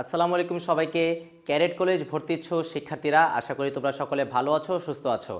আসসালামু আলাইকুম সবাইকে। ক্যারেট কলেজ ভর্তি ইচ্ছুক শিক্ষার্থীরা, আশা করি তোমরা সকলে ভালো আছো, সুস্থ আছো।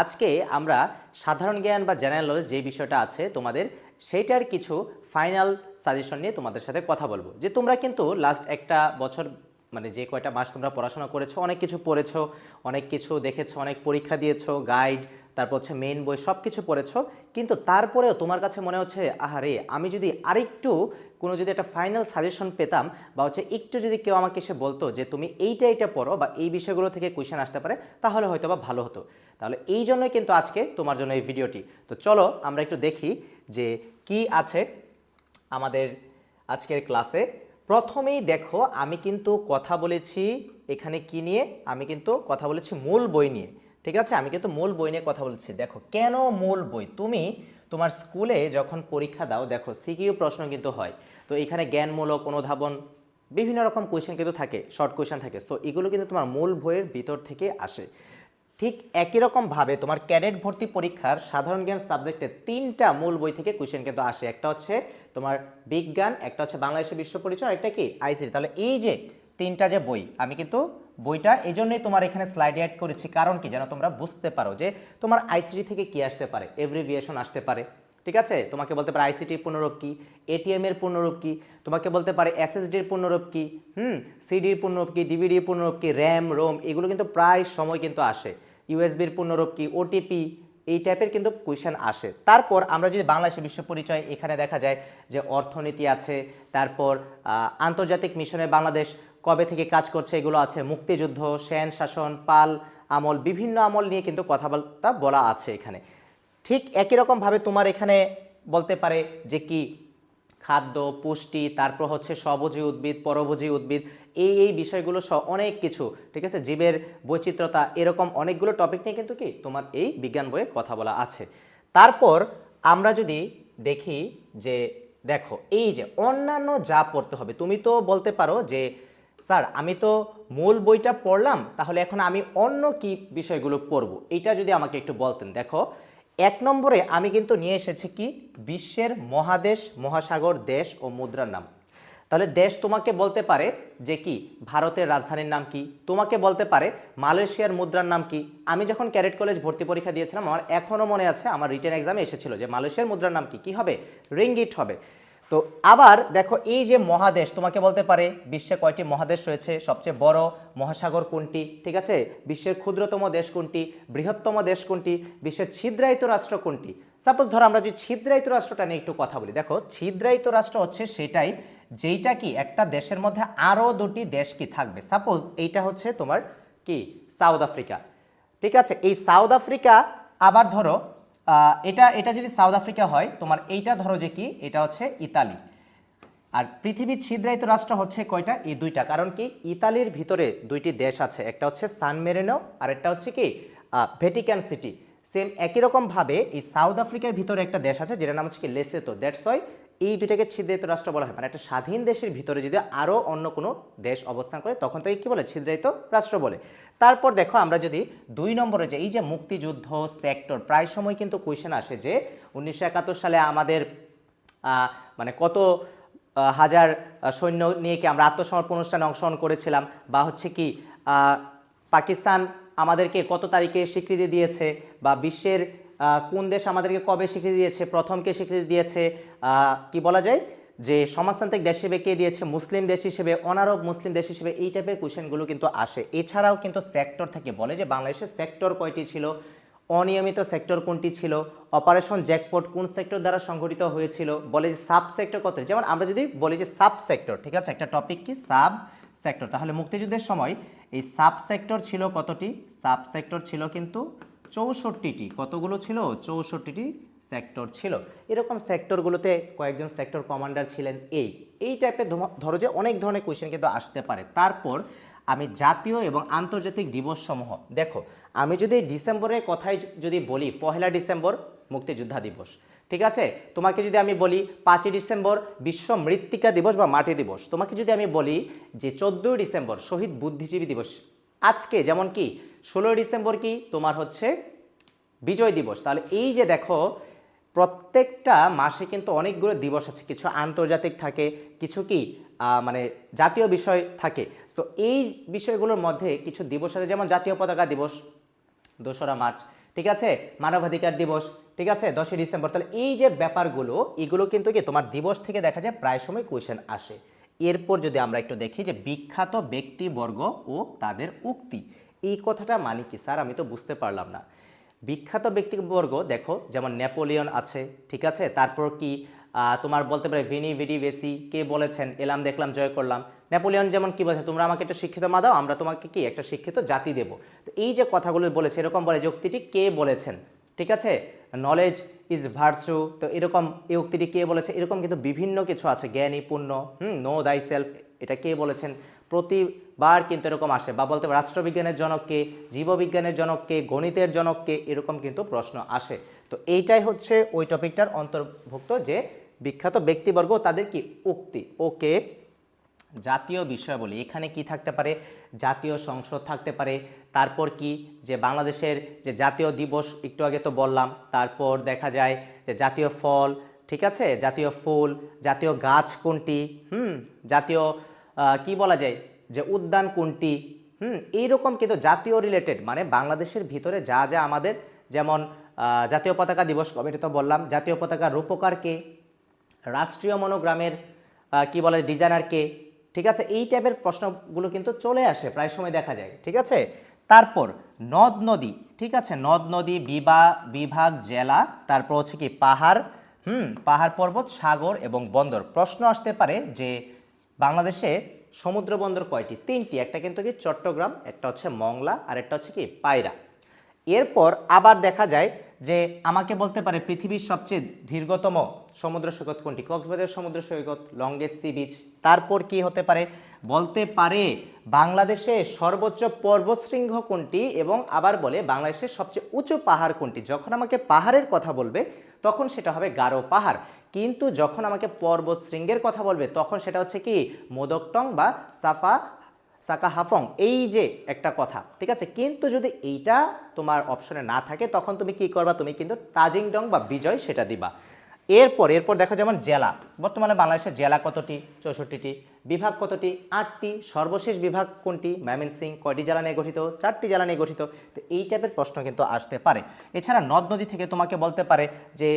আজকে আমরা সাধারণ জ্ঞান বা জেনারেল নলেজ যে বিষয়টা আছে তোমাদের, সেইটার কিছু ফাইনাল সাজেশন নিয়ে তোমাদের সাথে কথা বলব। যে তোমরা কিন্তু লাস্ট একটা বছর মানে যে কয়টা মাস তোমরা পড়াশোনা করেছ, অনেক কিছু পড়েছো, অনেক কিছু দেখেছ, অনেক পরীক্ষা দিয়েছ গাইড তারপর হচ্ছে মেইন বই সব কিছু পড়েছো, কিন্তু তারপরেও তোমার কাছে মনে হচ্ছে আহারে আমি যদি আরেকটু কোনো যদি একটা ফাইনাল সাজেশন পেতাম বা হচ্ছে একটু যদি কেউ আমাকে এসে বলতো যে তুমি এইটা এইটা পড়ো বা এই বিষয়গুলো থেকে কোয়েশ্চেন আসতে পারে, তাহলে হয়তো বা ভালো হতো। তাহলে এই জন্যই কিন্তু আজকে তোমার জন্য এই ভিডিওটি। তো চলো আমরা একটু দেখি যে কি আছে আমাদের আজকের ক্লাসে প্রথমেই দেখো, আমি কিন্তু কথা বলেছি এখানে কি নিয়ে? আমি কিন্তু কথা বলেছি মূল বই নিয়ে। ঠিক আছে? আমি কিন্তু মূল বই নিয়ে কথা বলছি। দেখো, কেন মূল বই? তুমি তোমার স্কুলে যখন পরীক্ষা দাও, দেখো, সিকিউ প্রশ্ন কিন্তু হয়। তো এখানে জ্ঞানমূলক অনুধাবন, বিভিন্ন রকম কোয়েশ্চেন কিন্তু থাকে শর্ট কোয়েশ্চেন থাকে। সো এগুলো কিন্তু তোমার মূল বইয়ের ভিতর থেকে আসে। ঠিক একই রকম ভাবে তোমার ক্যাডেট ভর্তি পরীক্ষার সাধারণ জ্ঞান সাবজেক্টে তিনটা মূল বই থেকে কোয়েশ্চেন কিন্তু আসে। একটা হচ্ছে তোমার বিজ্ঞান, একটা হচ্ছে বাংলাদেশের বিশ্ব পরিচয় একটা কি? আইসিটি তাহলে এই যে তিনটা যে বই, আমি কিন্তু বইটা এই জন্যই তোমার এখানে স্লাইড অ্যাড করেছি। কারণ কি যেন তোমরা? বুঝতে পারো যে তোমার আইসিটি থেকে কি আসতে পারে? এভরিভিয়েশন আসতে পারে। ঠিক আছে? তোমাকে বলতে পারে আইসিটির পূর্ণরূপ কি? এটিএম এর পূর্ণরূপ কি? তোমাকে বলতে পারে এসএসডির পূর্ণরূপ কি? হুম? সিডির পূর্ণরূপ কি? ডিভিডির পূর্ণরূপ কি? র্যাম রোম এগুলো কিন্তু প্রায় সময় কিন্তু আসে। ইউএসবির পূর্ণরূপ কি? ওটিপি এই টাইপের কিন্তু কোয়েশ্চেন আসে। তারপর আমরা যদি বাংলাদেশের বিশ্ব পরিচয় এখানে দেখা যায় যে অর্থনীতি আছে, তারপর আন্তর্জাতিক মিশনে বাংলাদেশ কবে থেকে কাজ করছে এগুলো আছে মুক্তিযুদ্ধ, সেন শাসন, পাল আমল, বিভিন্ন আমল নিয়ে কিন্তু কথাবার্তা বলা আছে এখানে। ঠিক একই রকমভাবে তোমার এখানে বলতে পারে যে কি খাদ্য, পুষ্টি, তারপর হচ্ছে স্বভোজী উদ্ভিদ, পরভোজী উদ্ভিদ, এই এই বিষয়গুলো সহ অনেক কিছু, ঠিক আছে? জীবের বৈচিত্র্যতা, এরকম অনেকগুলো টপিক নিয়ে কিন্তু কি তোমার এই বিজ্ঞান বইয়ে কথা বলা আছে। তারপর আমরা যদি দেখি যে, দেখো, এই যে অন্যান্য যা পড়তে হবে, তুমি তো বলতে পারো যে স্যার, আমি তো মূল বইটা পড়লাম, তাহলে এখন আমি অন্য কি বিষয়গুলো পড়ব? এটা যদি আমাকে একটু বলতেন। দেখো, এক নম্বরে আমি কিন্তু নিয়ে এসেছি কি? বিশ্বের মহাদেশ, মহাসাগর, দেশ ও মুদ্রার নাম। তাহলে দেশ তোমাকে বলতে পারে যে কি? ভারতের রাজধানীর নাম কি? তোমাকে বলতে পারে মালয়েশিয়ার মুদ্রার নাম কি? আমি যখন ক্যারেট কলেজ ভর্তি পরীক্ষা দিয়েছিলাম, আমার এখনও মনে আছে, আমার রিটেন এক্সামে এসেছিল যে মালয়েশিয়ার মুদ্রার নাম কি? কি হবে? রিঙ্গিট হবে। তো আবার দেখো, এই যে মহাদেশ, তোমাকে বলতে পারে বিশ্বে কয়টি মহাদেশ রয়েছে? সবচেয়ে বড় মহাসাগর কোনটি? ঠিক আছে? বিশ্বের ক্ষুদ্রতম দেশ কোনটি? বৃহত্তম দেশ কোনটি? বিশ্বের ছিদ্রায়িত রাষ্ট্র কোনটি? সাপোজ ধরো, আমরা যে ছিদ্রায়িত রাষ্ট্রটা নিয়ে একটু কথা বলি। দেখো, ছিদ্রায়িত রাষ্ট্র হচ্ছে সেটাই যেইটা কি একটা দেশের মধ্যে আরও দুটি দেশ কি থাকবে। সাপোজ এইটা হচ্ছে তোমার কি? South Africa. ঠিক আছে? এই সাউথ আফ্রিকা, আবার ধরো এটা এটা যদি সাউথ আফ্রিকা হয়, তোমার এইটা ধরো যে কি? এটা হচ্ছে ইতালি। আর পৃথিবীর ছিদ্রায়িত রাষ্ট্র হচ্ছে কয়টা? এই দুইটা। কারণ কি? ইতালির ভিতরে দুইটি দেশ আছে। একটা হচ্ছে সান মেরেনো, আর একটা হচ্ছে কি? ভেটিক্যান সিটি সেম একই রকমভাবে এই সাউথ আফ্রিকার ভিতরে একটা দেশ আছে, যেটার নাম হচ্ছে কি? লেসেতো। দ্যাটস ওয়াই এই দুইটাকে ছিদ্রায়িত রাষ্ট্র বলা হয়। মানে একটা স্বাধীন দেশের ভিতরে যদি আরও অন্য কোনো দেশ অবস্থান করে, তখন তাকে কী বলে? ছিদ্রায়িত রাষ্ট্র বলে। তারপর দেখো আমরা যদি দুই নম্বরে যে এই যে মুক্তিযুদ্ধ সেক্টর, প্রায় সময় কিন্তু কোয়েশ্চেন আসে যে উনিশশো একাত্তর সালে আমাদের মানে কত হাজার সৈন্য নিয়ে কি আমরা আত্মসমর্পণ অনুষ্ঠানে অংশগ্রহণ করেছিলাম, বা হচ্ছে কি পাকিস্তান আমাদেরকে কত তারিখে স্বীকৃতি দিয়েছে, বা বিশ্বের কোন দেশ আমাদেরকে কবে স্বীকৃতি দিয়েছে প্রথমকে স্বীকৃতি দিয়েছে কি বলা যায়? যে সমাজতান্ত্রিক দেশ হিসেবে কে দিয়েছে, মুসলিম দেশ হিসেবে অনারব মুসলিম দেশ হিসেবে, এই টাইপের কোয়েশ্চেনগুলো কিন্তু আসে। এছাড়াও কিন্তু সেক্টর থেকে বলে যে বাংলাদেশের সেক্টর কয়টি ছিল, অনিয়মিত সেক্টর কোনটি ছিল অপারেশন জ্যাকপট কোন সেক্টর দ্বারা সংঘটিত হয়েছিল, বলে যে সাব সেক্টর কত যেমন আমরা যদি বলি যে সাব সেক্টর ঠিক আছে? একটা টপিক কি? সাব সেক্টর তাহলে মুক্তিযুদ্ধের সময় এই সাব সেক্টর ছিল কতটি? সাব সেক্টর ছিল কিন্তু চৌষট্টিটি, কতগুলো ছিল? চৌষট্টিটি সেক্টর ছিল। এরকম সেক্টরগুলোতে কয়েকজন সেক্টর কমান্ডার ছিলেন এই। এই টাইপের ধরো যে অনেক ধরনের কোয়েশ্চেন কিন্তু আসতে পারে। তারপর আমি জাতীয় এবং আন্তর্জাতিক দিবস সমূহ দেখো, আমি যদি ডিসেম্বরের কথাই যদি বলি, পহেলা ডিসেম্বর মুক্তিযোদ্ধা দিবস, ঠিক আছে? তোমাকে যদি আমি বলি পাঁচই ডিসেম্বর বিশ্ব মৃত্তিকা দিবস বা মাটি দিবস, তোমাকে যদি আমি বলি যে চোদ্দোই ডিসেম্বর শহীদ বুদ্ধিজীবী দিবস আজকে যেমন কি, ষোলোই ডিসেম্বর কি, তোমার হচ্ছে বিজয় দিবস। তাহলে এই যে দেখো, প্রত্যেকটা মাসে কিন্তু অনেকগুলো দিবস আছে। কিছু আন্তর্জাতিক থাকে, কিছু কি মানে জাতীয় বিষয় থাকে। তো এই বিষয়গুলোর মধ্যে কিছু দিবস আছে, যেমন জাতীয় পতাকা দিবস, দোসরা মার্চ, ঠিক আছে? মানবাধিকার দিবস, ঠিক আছে? দশই ডিসেম্বর। তাহলে এই যে ব্যাপারগুলো, এগুলো কিন্তু কি তোমার দিবস থেকে দেখা যায় প্রায় সময় কোয়েশ্চেন আসে। এরপর যদি আমরা একটু দেখি যে বিখ্যাত ব্যক্তিবর্গ ও তাদের উক্তি। এই কথাটা মানে কি? স্যার, আমি তো বুঝতে পারলাম না। বিখ্যাত ব্যক্তিবর্গ, দেখো, যেমন নেপোলিয়ন আছে, ঠিক আছে? তারপর কি তোমার বলতে পারে ভিনি ভিডি বেসি কে বলেছেন? এলাম দেখলাম, জয় করলাম। নেপোলিয়ন যেমন কি বলেছে, তোমরা আমাকে একটা শিক্ষিত মা দাও, আমরা তোমাকে কি, একটা শিক্ষিত জাতি দেব। তো এই যে কথাগুলো বলেছে, এরকম বলে যে উক্তিটি কে বলেছেন? ঠিক আছে? নলেজ ইজ ভার্চু তো এরকম এই উক্তিটি কে বলেছে? এরকম কিন্তু বিভিন্ন কিছু আছে। জ্ঞানী পূর্ণ হুম নো দাই সেলফ এটা কে বলেছেন? প্রতিবার কিন্তু এরকম আসে। বা বলতে রাষ্ট্রবিজ্ঞানের জনককে জীববিজ্ঞানের জনককে গণিতের জনককে এরকম কিন্তু প্রশ্ন আসে। তো এইটাই হচ্ছে ওই টপিকটার অন্তর্ভুক্ত যে বিখ্যাত ব্যক্তিবর্গ, তাদের কি উক্তি? ওকে, জাতীয় বিষয় বলি এখানে কি থাকতে পারে? জাতীয় সংসদ থাকতে পারে। তারপর কি? যে বাংলাদেশের যে জাতীয় দিবস, একটু আগে তো বললাম, তারপর দেখা যায় যে জাতীয় ফল, ঠিক আছে? জাতীয় ফুল, জাতীয় গাছ কোনটি? হুম, জাতীয় কি বলা যায়? যে উদ্যান কোনটি? হুম, এইরকম কিন্তু জাতীয় রিলেটেড মানে বাংলাদেশের ভিতরে যা যা আমাদের, যেমন জাতীয় পতাকা দিবস, কবে এটা তো বললাম, জাতীয় পতাকা রূপকার কে? রাষ্ট্রীয় মনোগ্রামের কি বলে ডিজাইনার কে? ঠিক আছে? এই টাইপের প্রশ্নগুলো কিন্তু চলে আসে, প্রায় সময় দেখা যায়, ঠিক আছে? তারপর নদ নদী, ঠিক আছে? নদ নদী, বিবা, বিভাগ, জেলা, তারপর হচ্ছে কি পাহাড়, হুম? পাহাড় পর্বত, সাগর এবং বন্দর। প্রশ্ন আসতে পারে যে বাংলাদেশে সমুদ্র বন্দর কয়টি? তিনটি, একটা কিন্তু কি চট্টগ্রাম, একটা হচ্ছে মংলা, আর একটা হচ্ছে কি পায়রা। এরপর আবার দেখা যায় যে আমাকে বলতে পারে পৃথিবীর সবচেয়ে দীর্ঘতম সমুদ্র সৈকত কোনটি? কক্সবাজার সমুদ্র সৈকত লংগেস্ট সি বিচ। তারপর কি হতে পারে? বলতে পারে বাংলাদেশে সর্বোচ্চ পর্বতশৃঙ্গ কোনটি এবং আবার বলে বাংলাদেশের সবচেয়ে উঁচু পাহাড় কোনটি? যখন আমাকে পাহাড়ের কথা বলবে, তখন সেটা হবে গারো পাহাড়। কিন্তু যখন আমাকে পর্বতশৃঙ্গের কথা বলবে, তখন সেটা হচ্ছে কি? মোদকটং বা সাফা সাকা হাফং, এই যে একটা কথা, ঠিক আছে? কিন্তু যদি এইটা তোমার অপশনে না থাকে, তখন তুমি কি করবা? তুমি কিন্তু তাজিংডং বা বিজয় সেটা দিবা। এরপর এরপর দেখো যেমন জেলা, বর্তমানে বাংলাদেশের জেলা কতটি? চৌষট্টিটি। বিভাগ কতটি? আটটি। সর্বশেষ বিভাগ কোনটি? সিং কয়টি জেলা নিয়ে গঠিত? চারটি জেলা নিয়ে গঠিত। তো এই টাইপের প্রশ্ন কিন্তু আসতে পারে। এছাড়া নদ নদী থেকে তোমাকে বলতে পারে যে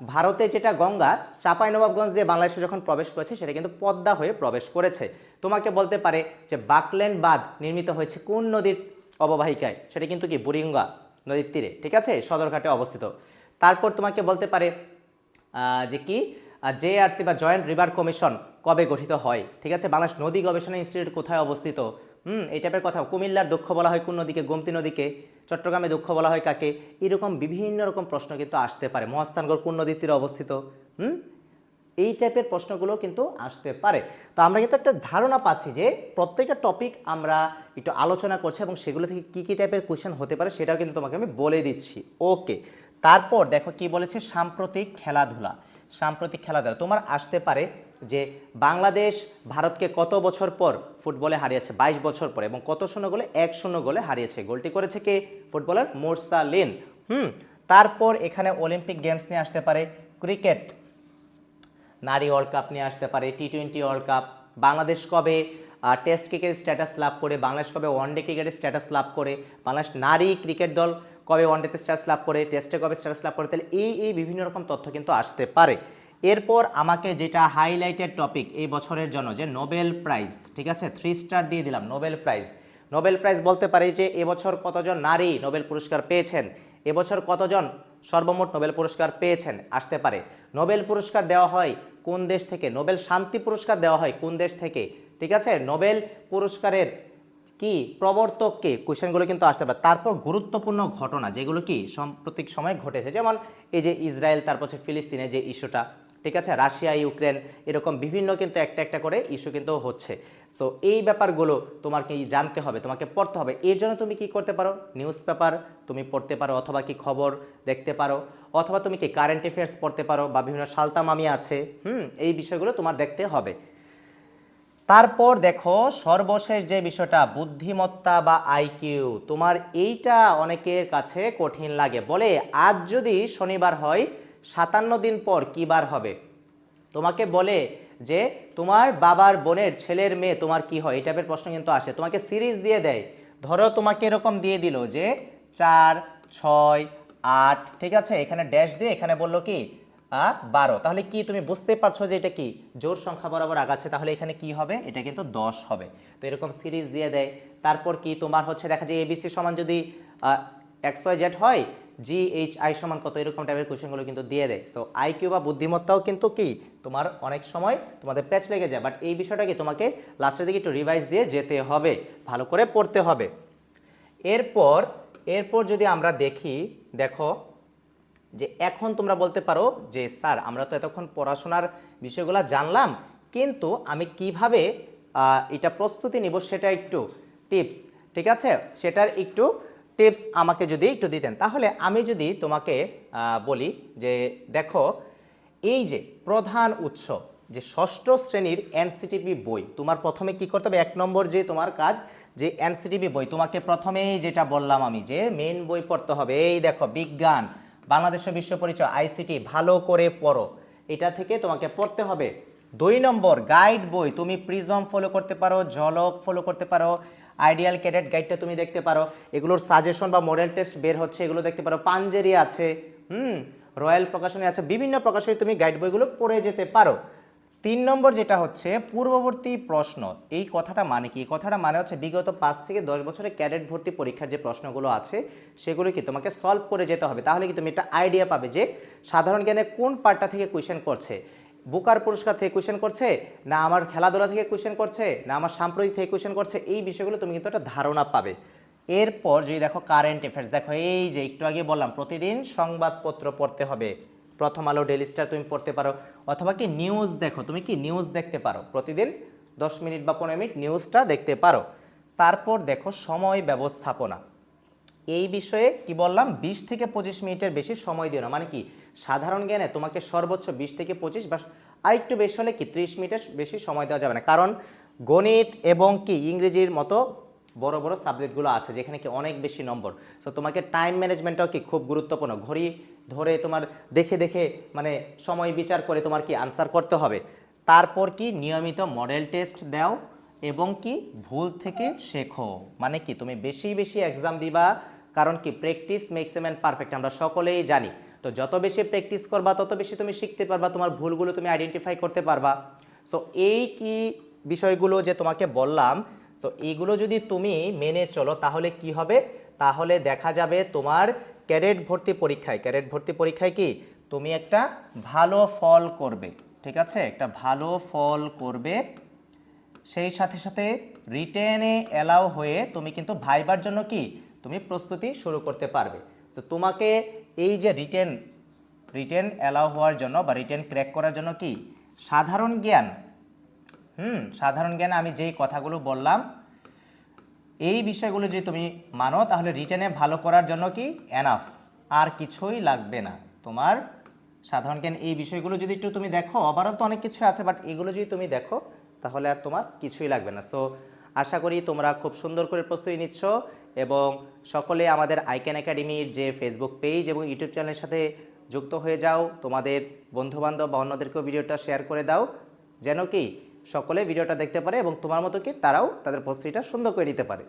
ভারতে যেটা গঙ্গা, চাঁপাইনবাবগঞ্জ দিয়ে বাংলাদেশে যখন প্রবেশ করেছে, সেটা কিন্তু পদ্মা হয়ে প্রবেশ করেছে। তোমাকে বলতে পারে যে বাকল্যান্ড বাঁধ নির্মিত হয়েছে কোন নদীর অববাহিকায়? সেটা কিন্তু কি বুড়িগঙ্গা নদীর তীরে, ঠিক আছে? সদরঘাটে অবস্থিত। তারপর তোমাকে বলতে পারে যে কি? জেআরসি বা জয়েন্ট রিভার কমিশন কবে গঠিত হয়? ঠিক আছে? বাংলাদেশ নদী গবেষণা ইনস্টিটিউট কোথায় অবস্থিত? হুম, এই টাইপের কথা। কুমিল্লার দক্ষ বলা হয় কোন নদীকে গোমতী নদীকে, চট্টগ্রামে দক্ষ বলা হয় কাকে? এরকম বিভিন্ন রকম প্রশ্ন কিন্তু আসতে পারে। মহাস্থানগড় কোন নদীর তীরে অবস্থিত, হুম? এই টাইপের প্রশ্নগুলো কিন্তু আসতে পারে। তো আমরা কিন্তু একটা ধারণা পাচ্ছি যে প্রত্যেকটা টপিক আমরা একটু আলোচনা করছি এবং সেগুলো থেকে কী কী টাইপের কোয়েশ্চেন হতে পারে সেটাও কিন্তু তোমাকে আমি বলে দিচ্ছি। ওকে, তারপর দেখো কি বলেছে সাম্প্রতিক খেলাধুলা। সাম্প্রতিক খেলাধুলা, তোমার আসতে পারে যে বাংলাদেশ ভারতকে কত বছর পর ফুটবলে হারিয়েছে? বাইশ বছর পর এবং কত শূন্য গোলে? এক শূন্য গোলে হারিয়েছে। গোলটি করেছে কে? ফুটবলার মোর্সা মোরসালিন হুম, তারপর এখানে অলিম্পিক গেমস নিয়ে আসতে পারে ক্রিকেট। নারী ওয়ার্ল্ড কাপ নিয়ে আসতে পারে T twenty world cup. Bangladesh কবে টেস্ট ক্রিকেটের স্ট্যাটাস লাভ করে? বাংলাদেশ কবে ওয়ানডে ক্রিকেটের স্ট্যাটাস লাভ করে? বাংলাদেশ নারী ক্রিকেট দল কবে ওয়ানডেতে স্ট্যাটাস লাভ করে? টেস্টে কবে স্ট্যাটাস লাভ করে? তাহলে এই এই বিভিন্ন রকম তথ্য কিন্তু আসতে পারে। এরপর আমাকে যেটা হাইলাইটেড টপিক এই বছরের জন্য যে নোবেল প্রাইজ ঠিক আছে? থ্রি স্টার দিয়ে দিলাম নোবেল প্রাইজ নোবেল প্রাইজ বলতে পারি যে এবছর কতজন নারী নোবেল পুরস্কার পেয়েছেন? এবছর কতজন সর্বমোট নোবেল পুরস্কার পেয়েছেন? আসতে পারে। নোবেল পুরস্কার দেওয়া হয় কোন দেশ থেকে? নোবেল শান্তি পুরস্কার দেওয়া হয় কোন দেশ থেকে? ঠিক আছে? নোবেল পুরস্কারের কি প্রবর্তককে কোশ্চেনগুলো কিন্তু আসতে পারে। তারপর গুরুত্বপূর্ণ ঘটনা, যেগুলো কি সাম্প্রতিক সময় ঘটেছে। যেমন এই যে ইসরায়েল, তারপর ফিলিস্তিনে যে ইস্যুটা ঠিক আছে? রাশিয়া, ইউক্রেন এরকম বিভিন্ন কিন্তু একটা একটা করে ইস্যু কিন্তু হচ্ছে। সো এই ব্যাপারগুলো তোমাকে জানতে হবে, তোমাকে পড়তে হবে। এর জন্য তুমি কি করতে পারো? নিউজ পেপার তুমি পড়তে পারো, অথবা কি খবর দেখতে পারো, অথবা তুমি কি কারেন্ট অ্যাফেয়ার্স পড়তে পারো, বা বিভিন্ন সালতামামি আছে, হুম, এই বিষয়গুলো তোমার দেখতে হবে। তারপর দেখো, সর্বশেষ যে বিষয়টা, বুদ্ধিমত্তা বা আইকিউ তোমার এইটা অনেকের কাছে কঠিন লাগে। বলে, আজ যদি শনিবার হয় সাতান্ন দিন পর কী বার হবে? তোমাকে বলে যে, তোমার বাবার বোনের ছেলের মেয়ে, তোমার কি হয়? এই টাইপের প্রশ্ন কিন্তু আসে। তোমাকে সিরিজ দিয়ে দেয়। ধরো তোমাকে এরকম দিয়ে দিল যে, চার, ছয়, আট, ঠিক আছে? এখানে ড্যাশ দিয়ে এখানে বলল কি বারো। তাহলে কি তুমি বুঝতে পারছ যে এটা কি? জোর সংখ্যা বরাবর আগাচ্ছে, তাহলে এখানে কি হবে? এটা কিন্তু দশ হবে। তো এরকম সিরিজ দিয়ে দেয়। তারপর কি তোমার হচ্ছে, দেখা যায় এবিসি সমান যদি এক্স ওয়াই জেড হয় জি এইচ আই সমান কত? এরকম টাইপের কোশ্চেনগুলো কিন্তু দিয়ে দেয়। সো আইকিউ বা বুদ্ধিমত্তাও কিন্তু কি? তোমার অনেক সময় তোমাদের প্যাচ লেগে যায়। বাট এই বিষয়টা কি তোমাকে লাস্টের দিকে একটু রিভাইজ দিয়ে যেতে হবে। ভালো করে পড়তে হবে। এরপর এরপর যদি আমরা দেখি, দেখো, যে এখন তোমরা বলতে পারো যে, স্যার, আমরা তো এতক্ষণ পড়াশোনার বিষয়গুলো জানলাম, কিন্তু আমি কীভাবে এটা প্রস্তুতি নিব সেটা একটু টিপস ঠিক আছে? সেটার একটু টিপস আমাকে যদি একটু দিতেন, তাহলে আমি যদি তোমাকে বলি যে দেখো, এই যে প্রধান উৎস, যে ষষ্ঠ শ্রেণির এনসিটিভি বই, তোমার প্রথমে কি করতে হবে? এক নম্বর যে তোমার কাজ, যে এনসিটিভি বই, তোমাকে প্রথমেই যেটা বললাম আমি, যে মেন বই পড়তে হবে। এই দেখো, বিজ্ঞান, বাংলাদেশের বিশ্ব পরিচয়, আইসিটি, ভালো করে পড়ো। এটা থেকে তোমাকে পড়তে হবে। দুই নম্বর গাইড বই, তুমি প্রিজম ফলো করতে পারো, ঝলক ফলো করতে পারো। আইডিয়াল ক্যাডেট গাইডটা তুমি দেখতে পারো। এগুলোর সাজেশন বা মডেল টেস্ট বের হচ্ছে, এগুলো দেখতে পারো। পাঞ্জেরি আছে, হুম রয়্যাল প্রকাশনী আছে, বিভিন্ন প্রকাশনী তুমি গাইড বইগুলো পড়ে যেতে পারো। তিন নম্বর যেটা হচ্ছে, পূর্ববর্তী প্রশ্ন। এই কথাটা মানে কি? কথাটা মানে হচ্ছে বিগত পাঁচ থেকে দশ বছরের ক্যাডেট ভর্তি পরীক্ষার যে প্রশ্নগুলো আছে, সেগুলো কি তোমাকে সলভ করে যেতে হবে? তাহলে কি তুমি একটা আইডিয়া পাবে যে সাধারণ জ্ঞানের কোন পার্টটা থেকে কোয়েশ্চেন করছে? বুকার পুরস্কার থেকে কোয়েশ্চেন করছে, না আমার খেলাধুলা থেকে কোয়েশ্চেন করছে, না আমার সাম্প্রতিক থেকে কোয়েশ্চেন করছে, এই বিষয়গুলো তুমি কিন্তু একটা ধারণা পাবে। এরপর যদি দেখো কারেন্ট অ্যাফেয়ার্স দেখো এই যে একটু আগে বললাম, প্রতিদিন সংবাদপত্র পড়তে হবে। প্রথম আলো ডেলি স্টার তুমি পড়তে পারো, অথবা কি নিউজ দেখো, তুমি কি নিউজ দেখতে পারো? প্রতিদিন দশ মিনিট বা পনেরো মিনিট নিউজটা দেখতে পারো। তারপর দেখো সময় ব্যবস্থাপনা। এই বিষয়ে কি বললাম, বিশ থেকে পঁচিশ মিনিটের বেশি সময় দিও না। মানে কি? সাধারণ জ্ঞানে তোমাকে সর্বোচ্চ বিশ থেকে পঁচিশ বা আরেকটু বেশি হলে কি ত্রিশ মিনিটের বেশি সময় দেওয়া যাবে না। কারণ গণিত এবং কি ইংরেজির মতো বড় বড় সাবজেক্টগুলো আছে যেখানে কি অনেক বেশি নম্বর। সো তোমাকে টাইম ম্যানেজমেন্টটাও কি খুব গুরুত্বপূর্ণ। ঘড়ি ধরে তোমার দেখে দেখে মানে সময় বিচার করে তোমার কি আনসার করতে হবে। তারপর কি নিয়মিত মডেল টেস্ট দাও এবং কি ভুল থেকে শেখো। মানে কি তুমি বেশি বেশি এক্সাম দিবা, কারণ কি practice makes a man perfect আমরা সকলেই জানি। তো যত বেশি প্র্যাকটিস করবা, তত বেশি তুমি শিখতে পারবা, তোমার ভুলগুলো তুমি আইডেন্টিফাই করতে পারবা। সো এই কি বিষয়গুলো যে তোমাকে বললাম সো এইগুলো যদি তুমি মেনে চলো, তাহলে কি হবে? তাহলে দেখা যাবে তোমার ক্যাডেট ভর্তি পরীক্ষায় ক্যারেট ভর্তি পরীক্ষায় কি? তুমি একটা ভালো ফল করবে, ঠিক আছে? একটা ভালো ফল করবে। সেই সাথে সাথে রিটেনে অ্যালাউ হয়ে তুমি কিন্তু ভাইবার জন্য কি? তুমি প্রস্তুতি শুরু করতে পারবে। তো তোমাকে এই যে রিটেন রিটেন অ্যালাউ হওয়ার জন্য বা রিটেন ক্র্যাক করার জন্য কি? সাধারণ জ্ঞান। হুম, সাধারণ জ্ঞান আমি যেই কথাগুলো বললাম, এই বিষয়গুলো যদি তুমি মানো, তাহলে রিটেনে ভালো করার জন্য কি? এনাফ আর কিছুই লাগবে না। তোমার সাধারণ জ্ঞান, এই বিষয়গুলো যদি একটু তুমি দেখো ওভারঅল তো অনেক কিছু আছে বাট এগুলো যদি তুমি দেখো, তাহলে আর তোমার কিছুই লাগবে না। সো আশা করি তোমরা খুব সুন্দর করে প্রস্তুতি নিচ্ছ। এবং সকলে আমাদের আইকেন একাডেমির যে ফেসবুক পেজ এবং ইউটিউব চ্যানেলের সাথে যুক্ত হয়ে যাও। তোমাদের বন্ধুবান্ধব বা অন্যদেরকেও ভিডিওটা শেয়ার করে দাও। যেন কি সকলে ভিডিওটা দেখতে পারে এবং তোমার মতো কি তারাও তাদের প্রস্তুতিটা সুন্দর করে নিতে পারে।